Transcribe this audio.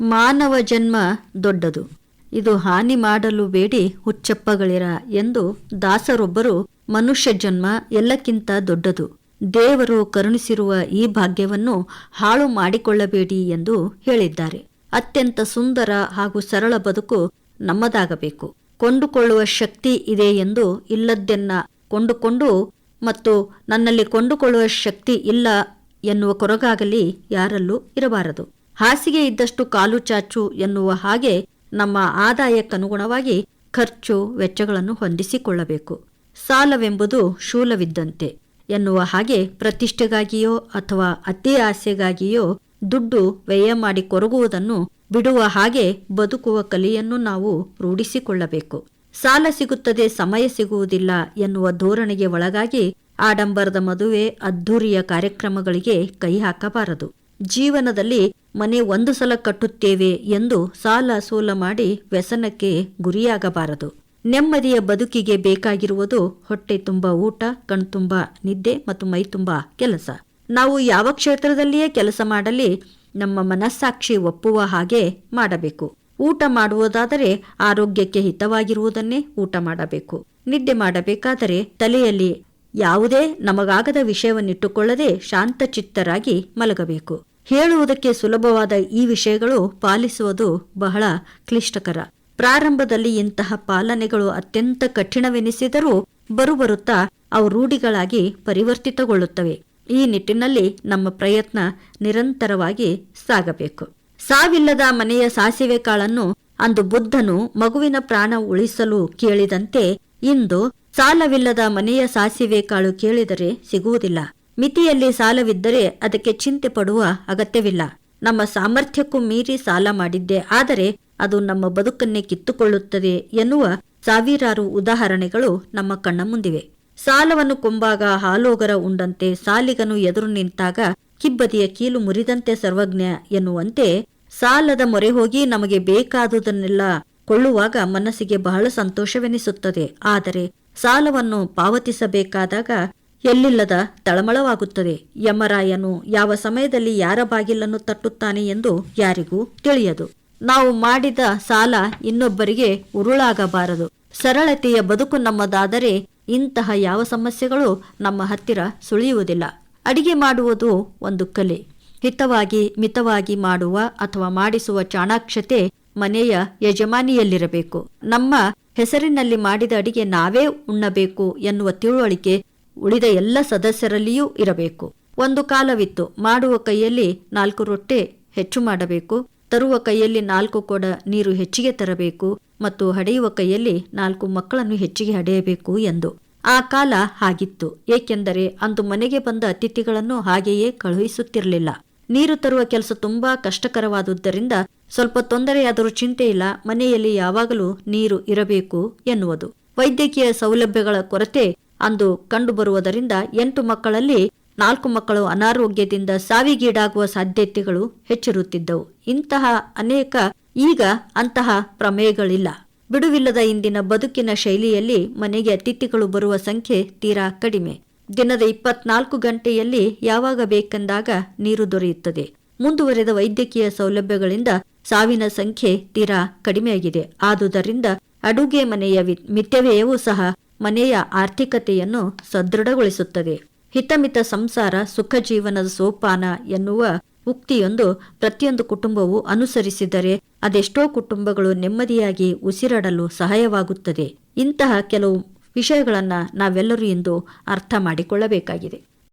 ಮಾನವ ಜನ್ಮ ದೊಡ್ಡದು. ಇದು ಹಾನಿ ಮಾಡಲು ಬೇಡಿ ಹುಚ್ಚಪ್ಪಗಳಿರ ಎಂದು ದಾಸರೊಬ್ಬರು ಮನುಷ್ಯ ಜನ್ಮ ಎಲ್ಲಕ್ಕಿಂತ ದೊಡ್ಡದು. ದೇವರು ಕರುಣಿಸಿರುವ ಈ ಭಾಗ್ಯವನ್ನು ಹಾಳು ಮಾಡಿಕೊಳ್ಳಬೇಡಿ ಎಂದು ಹೇಳಿದ್ದಾರೆ. ಅತ್ಯಂತ ಸುಂದರ ಹಾಗೂ ಸರಳ ಬದುಕು ನಮ್ಮದಾಗಬೇಕು. ಕೊಂಡುಕೊಳ್ಳುವ ಶಕ್ತಿ ಇದೆ ಎಂದು ಇಲ್ಲದ್ದೆನ್ನ ಕೊಂಡುಕೊಂಡು ಮತ್ತು ನನ್ನಲ್ಲಿ ಕೊಂಡುಕೊಳ್ಳುವ ಶಕ್ತಿ ಇಲ್ಲ ಎನ್ನುವ ಕೊರಗಾಗಲಿ ಯಾರಲ್ಲೂ ಇರಬಾರದು. ಹಾಸಿಗೆ ಇದ್ದಷ್ಟು ಕಾಲು ಚಾಚು ಎನ್ನುವ ಹಾಗೆ ನಮ್ಮ ಆದಾಯಕ್ಕನುಗುಣವಾಗಿ ಖರ್ಚು ವೆಚ್ಚಗಳನ್ನು ಹೊಂದಿಸಿಕೊಳ್ಳಬೇಕು. ಸಾಲವೆಂಬುದು ಶೂಲವಿದ್ದಂತೆ ಎನ್ನುವ ಹಾಗೆ ಪ್ರತಿಷ್ಠೆಗಾಗಿಯೋ ಅಥವಾ ಅತಿ ಆಸೆಗಾಗಿಯೋ ದುಡ್ಡು ವ್ಯಯ ಮಾಡಿ ಕೊರಗುವುದನ್ನು ಬಿಡುವ ಹಾಗೆ ಬದುಕುವ ಕಲಿಯನ್ನು ನಾವು ರೂಢಿಸಿಕೊಳ್ಳಬೇಕು. ಸಾಲ ಸಿಗುತ್ತದೆ, ಸಮಯ ಸಿಗುವುದಿಲ್ಲ ಎನ್ನುವ ಧೋರಣೆಗೆ ಒಳಗಾಗಿ ಆಡಂಬರದ ಮದುವೆ ಅದ್ಧೂರಿಯ ಕಾರ್ಯಕ್ರಮಗಳಿಗೆ ಕೈ ಹಾಕಬಾರದು. ಜೀವನದಲ್ಲಿ ಮನೆ ಒಂದು ಸಲ ಕಟ್ಟುತ್ತೇವೆ ಎಂದು ಸಾಲ ಸೋಲ ಮಾಡಿ ವ್ಯಸನಕ್ಕೆ ಗುರಿಯಾಗಬಾರದು. ನೆಮ್ಮದಿಯ ಬದುಕಿಗೆ ಬೇಕಾಗಿರುವುದು ಹೊಟ್ಟೆ ತುಂಬ ಊಟ ಕಣ್ತುಂಬ ನಿದ್ದೆ ಮತ್ತು ಮೈತುಂಬ ಕೆಲಸ. ನಾವು ಯಾವ ಕ್ಷೇತ್ರದಲ್ಲಿಯೇ ಕೆಲಸ ಮಾಡಲಿ ನಮ್ಮ ಮನಸ್ಸಾಕ್ಷಿ ಒಪ್ಪುವ ಹಾಗೆ ಮಾಡಬೇಕು. ಊಟ ಮಾಡುವುದಾದರೆ ಆರೋಗ್ಯಕ್ಕೆ ಹಿತವಾಗಿರುವುದನ್ನೇ ಊಟ ಮಾಡಬೇಕು. ನಿದ್ದೆ ಮಾಡಬೇಕಾದರೆ ತಲೆಯಲ್ಲಿ ಯಾವುದೇ ನಮಗಾಗದ ವಿಷಯವನ್ನಿಟ್ಟುಕೊಳ್ಳದೆ ಶಾಂತಚಿತ್ತರಾಗಿ ಮಲಗಬೇಕು. ಹೇಳುವುದಕ್ಕೆ ಸುಲಭವಾದ ಈ ವಿಷಯಗಳು ಪಾಲಿಸುವುದು ಬಹಳ ಕ್ಲಿಷ್ಟಕರ. ಪ್ರಾರಂಭದಲ್ಲಿ ಇಂತಹ ಪಾಲನೆಗಳು ಅತ್ಯಂತ ಕಠಿಣವೆನಿಸಿದರೂ ಬರುಬರುತ್ತಾ ಅವು ರೂಢಿಗಳಾಗಿ ಪರಿವರ್ತಿತಗೊಳ್ಳುತ್ತವೆ. ಈ ನಿಟ್ಟಿನಲ್ಲಿ ನಮ್ಮ ಪ್ರಯತ್ನ ನಿರಂತರವಾಗಿ ಸಾಗಬೇಕು. ಸಾವಿಲ್ಲದ ಮನೆಯ ಸಾಸಿವೆ ಕಾಳನ್ನು ಅಂದು ಬುದ್ಧನು ಮಗುವಿನ ಪ್ರಾಣ ಉಳಿಸಲು ಕೇಳಿದಂತೆ ಇಂದು ಸಾಲವಿಲ್ಲದ ಮನೆಯ ಸಾಸಿವೆ ಕಾಳು ಕೇಳಿದರೆ ಸಿಗುವುದಿಲ್ಲ. ಮಿತಿಯಲ್ಲಿ ಸಾಲವಿದ್ದರೆ ಅದಕ್ಕೆ ಚಿಂತೆ ಪಡುವ ಅಗತ್ಯವಿಲ್ಲ. ನಮ್ಮ ಸಾಮರ್ಥ್ಯಕ್ಕೂ ಮೀರಿ ಸಾಲ ಮಾಡಿದ್ದೆ, ಆದರೆ ಅದು ನಮ್ಮ ಬದುಕನ್ನೇ ಕಿತ್ತುಕೊಳ್ಳುತ್ತದೆ ಎನ್ನುವ ಸಾವಿರಾರು ಉದಾಹರಣೆಗಳು ನಮ್ಮ ಕಣ್ಣ ಮುಂದಿವೆ. ಸಾಲವನ್ನು ಕೊಂಬಾಗ ಹಾಲೋಗರ ಉಂಡಂತೆ ಸಾಲಿಗನು ಎದುರು ನಿಂತಾಗ ಕಿಬ್ಬದಿಯ ಕೀಲು ಮುರಿದಂತೆ ಸರ್ವಜ್ಞ ಎನ್ನುವಂತೆ ಸಾಲದ ಮೊರೆ ಹೋಗಿ ನಮಗೆ ಬೇಕಾದುದನ್ನೆಲ್ಲ ಕೊಳ್ಳುವಾಗ ಮನಸ್ಸಿಗೆ ಬಹಳ ಸಂತೋಷವೆನಿಸುತ್ತದೆ. ಆದರೆ ಸಾಲವನ್ನು ಪಾವತಿಸಬೇಕಾದಾಗ ಎಲ್ಲಿಲ್ಲದ ತಳಮಳವಾಗುತ್ತದೆ. ಯಮರಾಯನು ಯಾವ ಸಮಯದಲ್ಲಿ ಯಾರ ಬಾಗಿಲನ್ನು ತಟ್ಟುತ್ತಾನೆ ಎಂದು ಯಾರಿಗೂ ತಿಳಿಯದು. ನಾವು ಮಾಡಿದ ಸಾಲ ಇನ್ನೊಬ್ಬರಿಗೆ ಉರುಳಾಗಬಾರದು. ಸರಳತೆಯ ಬದುಕು ನಮ್ಮದಾದರೆ ಇಂತಹ ಯಾವ ಸಮಸ್ಯೆಗಳು ನಮ್ಮ ಹತ್ತಿರ ಸುಳಿಯುವುದಿಲ್ಲ. ಅಡಿಗೆ ಮಾಡುವುದು ಒಂದು ಕಲೆ. ಹಿತವಾಗಿ, ಮಿತವಾಗಿ ಮಾಡುವ ಅಥವಾ ಮಾಡಿಸುವ ಚಾಣಾಕ್ಷತೆ ಮನೆಯ ಯಜಮಾನಿಯಲ್ಲಿರಬೇಕು. ನಮ್ಮ ಹೆಸರಿನಲ್ಲಿ ಮಾಡಿದ ಅಡಿಗೆ ನಾವೇ ಉಣ್ಣಬೇಕು ಎನ್ನುವ ತಿಳುವಳಿಕೆ ಉಳಿದ ಎಲ್ಲ ಸದಸ್ಯರಲ್ಲಿಯೂ ಇರಬೇಕು. ಒಂದು ಕಾಲವಿತ್ತು. ಮಾಡುವ ಕೈಯಲ್ಲಿ ನಾಲ್ಕು ರೊಟ್ಟೆ ಹೆಚ್ಚು ಮಾಡಬೇಕು. ತರುವ ಕೈಯಲ್ಲಿ ನಾಲ್ಕು ಕೊಡ ನೀರು ಹೆಚ್ಚಿಗೆ ತರಬೇಕು ಮತ್ತು ಹಡೆಯುವ ಕೈಯಲ್ಲಿ ನಾಲ್ಕು ಮಕ್ಕಳನ್ನು ಹೆಚ್ಚಿಗೆ ಹಡೆಯಬೇಕು ಎಂದು. ಆ ಕಾಲ ಹಾಗಿತ್ತು. ಏಕೆಂದರೆ ಅಂದು ಮನೆಗೆ ಬಂದ ಅತಿಥಿಗಳನ್ನು ಹಾಗೆಯೇ ಕಳುಹಿಸುತ್ತಿರಲಿಲ್ಲ. ನೀರು ತರುವ ಕೆಲಸ ತುಂಬಾ ಕಷ್ಟಕರವಾದುದರಿಂದ ಸ್ವಲ್ಪ ತೊಂದರೆಯಾದರೂ ಚಿಂತೆ ಇಲ್ಲ. ಮನೆಯಲ್ಲಿ ಯಾವಾಗಲೂ ನೀರು ಇರಬೇಕು ಎನ್ನುವುದು. ವೈದ್ಯಕೀಯ ಸೌಲಭ್ಯಗಳ ಕೊರತೆ ಅಂದು ಕಂಡುಬರುವುದರಿಂದ ಎಂಟು ಮಕ್ಕಳಲ್ಲಿ ನಾಲ್ಕು ಮಕ್ಕಳು ಅನಾರೋಗ್ಯದಿಂದ ಸಾವಿಗೀಡಾಗುವ ಸಾಧ್ಯತೆಗಳು ಹೆಚ್ಚಿರುತ್ತಿದ್ದವು. ಇಂತಹ ಅನೇಕ ಈಗ ಅಂತಹ ಪ್ರಮೇಯಗಳಿಲ್ಲ. ಬಿಡುವಿಲ್ಲದ ಇಂದಿನ ಬದುಕಿನ ಶೈಲಿಯಲ್ಲಿ ಮನೆಗೆ ಅತಿಥಿಗಳು ಬರುವ ಸಂಖ್ಯೆ ತೀರಾ ಕಡಿಮೆ. ದಿನದ ಇಪ್ಪತ್ನಾಲ್ಕು ಗಂಟೆಯಲ್ಲಿ ಯಾವಾಗ ಬೇಕೆಂದಾಗ ನೀರು ದೊರೆಯುತ್ತದೆ. ಮುಂದುವರೆದ ವೈದ್ಯಕೀಯ ಸೌಲಭ್ಯಗಳಿಂದ ಸಾವಿನ ಸಂಖ್ಯೆ ತೀರಾ ಕಡಿಮೆಯಾಗಿದೆ. ಆದುದರಿಂದ ಅಡುಗೆ ಮನೆಯ ಮಿತ್ಯವ್ಯಯವೂ ಸಹ ಮನೆಯ ಆರ್ಥಿಕತೆಯನ್ನು ಸದೃಢಗೊಳಿಸುತ್ತದೆ. ಹಿತಮಿತ ಸಂಸಾರ, ಸುಖ ಜೀವನದ ಸೋಪಾನ ಎನ್ನುವ ಉಕ್ತಿಯೊಂದು ಪ್ರತಿಯೊಂದು ಕುಟುಂಬವು ಅನುಸರಿಸಿದರೆ ಅದೆಷ್ಟೋ ಕುಟುಂಬಗಳು ನೆಮ್ಮದಿಯಾಗಿ ಉಸಿರಾಡಲು ಸಹಾಯವಾಗುತ್ತದೆ. ಇಂತಹ ಕೆಲವು ವಿಷಯಗಳನ್ನು ನಾವೆಲ್ಲರೂ ಇಂದು ಅರ್ಥ ಮಾಡಿಕೊಳ್ಳಬೇಕಾಗಿದೆ.